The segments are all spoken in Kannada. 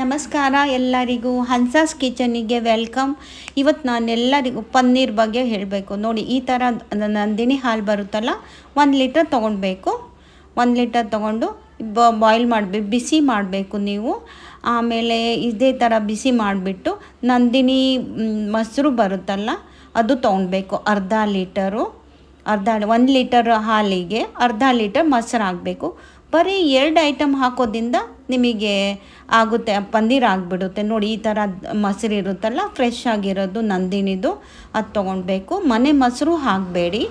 ನಮಸ್ಕಾರ ಎಲ್ಲರಿಗೂ. ಹನ್ಸಾಸ್ ಕಿಚನಿಗೆ ವೆಲ್ಕಮ್. ಇವತ್ತು ನಾನು ಎಲ್ಲರಿಗೂ ಪನ್ನೀರ್ ಬಗ್ಗೆ ಹೇಳಬೇಕು. ನೋಡಿ, ಈ ಥರ ನಂದಿನಿ ಹಾಲು ಬರುತ್ತಲ್ಲ, ಒಂದು ಲೀಟರ್ ತೊಗೊಳ್ಬೇಕು ಒಂದು ಲೀಟರ್ ತೊಗೊಂಡು ಬಾಯ್ಲ್ ಮಾಡಬೇಕು ಬಿಸಿ ಮಾಡಬೇಕು ನೀವು. ಆಮೇಲೆ ಇದೇ ಥರ ಬಿಸಿ ಮಾಡಿಬಿಟ್ಟು ನಂದಿನಿ ಮೊಸರು ಬರುತ್ತಲ್ಲ, ಅದು ತೊಗೊಳ್ಬೇಕು ಅರ್ಧ ಲೀಟರು. ಅರ್ಧ ಒಂದು ಲೀಟರ್ ಹಾಲಿಗೆ ಅರ್ಧ ಲೀಟರ್ ಮೊಸರು ಹಾಕಬೇಕು. ಬರೀ ಎರಡು ಐಟಮ್ ಹಾಕೋದ್ರಿಂದ ನಿಮಗೆ ಆಗುತ್ತೆ, ಪನ್ನೀರ್ ಆಗಿಬಿಡುತ್ತೆ. ನೋಡಿ, ಈ ಥರ ಮೊಸರು ಇರುತ್ತಲ್ಲ ಫ್ರೆಶ್ ಆಗಿರೋದು ನಂದಿನಿದು, ಅದು ತೊಗೊಳ್ಬೇಕು ಮನೆ ಮೊಸರು ಹಾಕಬೇಡಿ.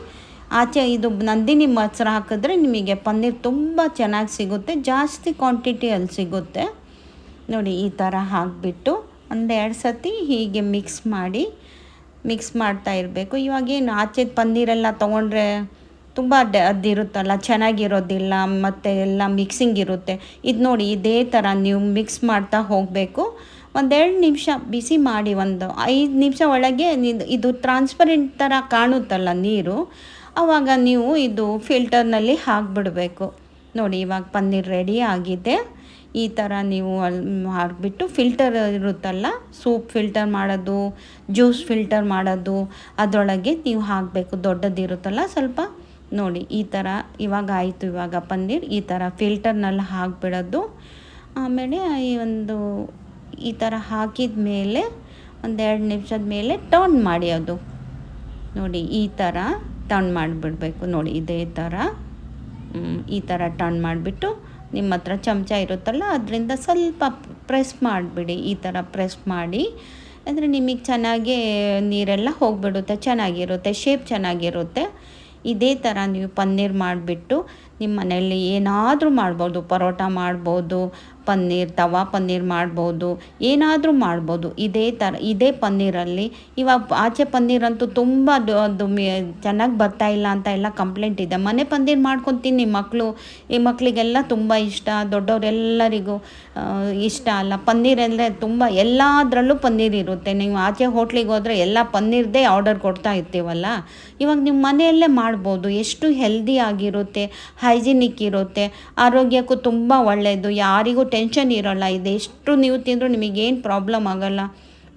ಆಚೆ ಇದು ನಂದಿನಿ ಮೊಸರು ಹಾಕಿದ್ರೆ ನಿಮಗೆ ಪನ್ನೀರ್ ತುಂಬ ಚೆನ್ನಾಗಿ ಸಿಗುತ್ತೆ, ಜಾಸ್ತಿ ಕ್ವಾಂಟಿಟಿಯಲ್ಲಿ ಸಿಗುತ್ತೆ. ನೋಡಿ, ಈ ಥರ ಹಾಕಿಬಿಟ್ಟು ಒಂದೆರಡು ಸತಿ ಹೀಗೆ ಮಿಕ್ಸ್ ಮಾಡಿ ಮಿಕ್ಸ್ ಮಾಡ್ತಾ ಇರಬೇಕು. ಇವಾಗೇನು ಆಚೆ ಪನ್ನೀರೆಲ್ಲ ತೊಗೊಂಡ್ರೆ ತುಂಬ ಅದಿರುತ್ತಲ್ಲ, ಚೆನ್ನಾಗಿರೋದಿಲ್ಲ, ಮತ್ತು ಎಲ್ಲ ಮಿಕ್ಸಿಂಗ್ ಇರುತ್ತೆ. ಇದು ನೋಡಿ, ಇದೇ ಥರ ನೀವು ಮಿಕ್ಸ್ ಮಾಡ್ತಾ ಹೋಗಬೇಕು. ಒಂದೆರಡು ನಿಮಿಷ ಬಿಸಿ ಮಾಡಿ ಒಂದು ಐದು ನಿಮಿಷ ಒಳಗೆ ಇದು ಟ್ರಾನ್ಸ್ಪರೆಂಟ್ ಥರ ಕಾಣುತ್ತಲ್ಲ ನೀರು. ಆವಾಗ ನೀವು ಇದು ಫಿಲ್ಟರ್ನಲ್ಲಿ ಹಾಕಿಬಿಡಬೇಕು. ನೋಡಿ, ಇವಾಗ ಪನ್ನೀರ್ ರೆಡಿ ಆಗಿದೆ. ಈ ಥರ ನೀವು ಅಲ್ಲಿ ಹಾಕ್ಬಿಟ್ಟು ಫಿಲ್ಟರ್ ಇರುತ್ತಲ್ಲ ಸೂಪ್ ಫಿಲ್ಟರ್ ಮಾಡೋದು ಜ್ಯೂಸ್ ಫಿಲ್ಟರ್ ಮಾಡೋದು, ಅದರೊಳಗೆ ನೀವು ಹಾಕಬೇಕು. ದೊಡ್ಡದಿರುತ್ತಲ್ಲ, ಸ್ವಲ್ಪ ನೋಡಿ, ಈ ಥರ ಇವಾಗ ಆಯಿತು, ಇವಾಗ ಪನ್ನೀರ್ ಈ ಥರ ಫಿಲ್ಟರ್ನಲ್ಲಿ ಹಾಕಿಬಿಡೋದು. ಆಮೇಲೆ ಈ ಒಂದು ಈ ಥರ ಹಾಕಿದ ಮೇಲೆ ಒಂದೆರಡು ನಿಮಿಷದ ಮೇಲೆ ಟರ್ನ್ ಮಾಡಿ ಅದು. ನೋಡಿ, ಈ ಥರ ಟರ್ನ್ ಮಾಡಿಬಿಡ್ಬೇಕು. ನೋಡಿ, ಇದೇ ಥರ ಈ ಥರ ಟರ್ನ್ ಮಾಡಿಬಿಟ್ಟು ನಿಮ್ಮ ಹತ್ರ ಚಮಚ ಇರುತ್ತಲ್ಲ, ಅದರಿಂದ ಸ್ವಲ್ಪ ಪ್ರೆಸ್ ಮಾಡಿಬಿಡಿ. ಈ ಥರ ಪ್ರೆಸ್ ಮಾಡಿ. ಅಂದರೆ ನಿಮಗೆ ಚೆನ್ನಾಗಿ ನೀರೆಲ್ಲ ಹೋಗಿಬಿಡುತ್ತೆ, ಚೆನ್ನಾಗಿರುತ್ತೆ ಶೇಪ್ ಚೆನ್ನಾಗಿರುತ್ತೆ. ಇದೇ ಥರ ನೀವು ಪನ್ನೀರ್ ಮಾಡಿಬಿಟ್ಟು ನಿಮ್ಮ ಮನೆಯಲ್ಲಿ ಏನಾದರೂ ಮಾಡ್ಬೋದು ಪರೋಟ ಮಾಡ್ಬೋದು ಪನ್ನೀರ್, ತವಾ ಪನ್ನೀರ್ ಮಾಡ್ಬೋದು, ಏನಾದರೂ ಮಾಡ್ಬೋದು. ಇದೇ ಥರ ಇದೇ ಪನ್ನೀರಲ್ಲಿ ಇವಾಗ ಆಚೆ ಪನ್ನೀರ್ ಅಂತೂ ತುಂಬ ಅದು ಚೆನ್ನಾಗಿ ಇಲ್ಲ ಅಂತ ಎಲ್ಲ ಕಂಪ್ಲೇಂಟ್ ಇದೆ. ಮನೆ ಪನ್ನೀರ್ ಮಾಡ್ಕೊತೀನಿ ಮಕ್ಕಳು ಈ ಮಕ್ಕಳಿಗೆಲ್ಲ ತುಂಬ ಇಷ್ಟ, ದೊಡ್ಡವರೆಲ್ಲರಿಗೂ ಇಷ್ಟ ಅಲ್ಲ. ಪನ್ನೀರ್ ಅಂದರೆ ತುಂಬ ಎಲ್ಲದರಲ್ಲೂ ಪನ್ನೀರ್ ಇರುತ್ತೆ. ನೀವು ಆಚೆ ಹೋಟ್ಲಿಗೆ ಹೋದರೆ ಎಲ್ಲ ಪನ್ನೀರ್ದೇ ಆರ್ಡರ್ ಕೊಡ್ತಾ ಇರ್ತೀವಲ್ಲ. ಇವಾಗ ನೀವು ಮನೆಯಲ್ಲೇ ಮಾಡ್ಬೋದು. ಎಷ್ಟು ಹೆಲ್ದಿ ಆಗಿರುತ್ತೆ ಹೈಜಿನಿಕ್ ಇರುತ್ತೆ, ಆರೋಗ್ಯಕ್ಕೂ ತುಂಬ ಒಳ್ಳೆಯದು ಯಾರಿಗೂ ಟೆನ್ಷನ್ ಇರೋಲ್ಲ. ಇದೆಷ್ಟು ನೀವು ತಿಂದರೂ ನಿಮಗೇನು ಪ್ರಾಬ್ಲಮ್ ಆಗೋಲ್ಲ.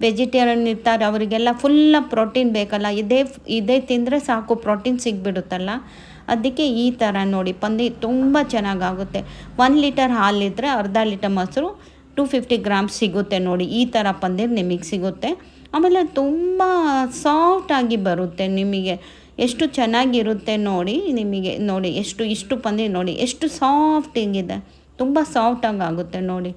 ವೆಜಿಟೇರಿಯನ್ ಇರ್ತಾರೆ, ಅವರಿಗೆಲ್ಲ ಫುಲ್ಲ ಪ್ರೋಟೀನ್ ಬೇಕಲ್ಲ. ಇದೇ ಇದೇ ತಿಂದರೆ ಸಾಕು ಪ್ರೋಟೀನ್ ಸಿಗ್ಬಿಡುತ್ತಲ್ಲ. ಅದಕ್ಕೆ ಈ ಥರ ನೋಡಿ, ಪನ್ನೀರ್ ತುಂಬ ಚೆನ್ನಾಗಾಗುತ್ತೆ. ಒನ್ ಲೀಟರ್ ಹಾಲಿದ್ದರೆ ಅರ್ಧ ಲೀಟರ್ ಮೊಸರು ಟೂ ಫಿಫ್ಟಿ ಗ್ರಾಮ್ಸ್ ಸಿಗುತ್ತೆ ನೋಡಿ. ಈ ಥರ ಪನ್ನೀರ್ ನಿಮಗೆ ಸಿಗುತ್ತೆ. ಆಮೇಲೆ ತುಂಬ ಸಾಫ್ಟಾಗಿ ಬರುತ್ತೆ ನಿಮಗೆ. ಎಷ್ಟು ಚೆನ್ನಾಗಿರುತ್ತೆ ನೋಡಿ, ನಿಮಗೆ ನೋಡಿ, ಎಷ್ಟು, ಇಷ್ಟು ಪನ್ನೀರ್ ನೋಡಿ, ಎಷ್ಟು ಸಾಫ್ಟಿಂಗಿದೆ ತುಂಬ ಸಾಫ್ಟಾಗಿ ಆಗುತ್ತೆ ನೋಡಿ.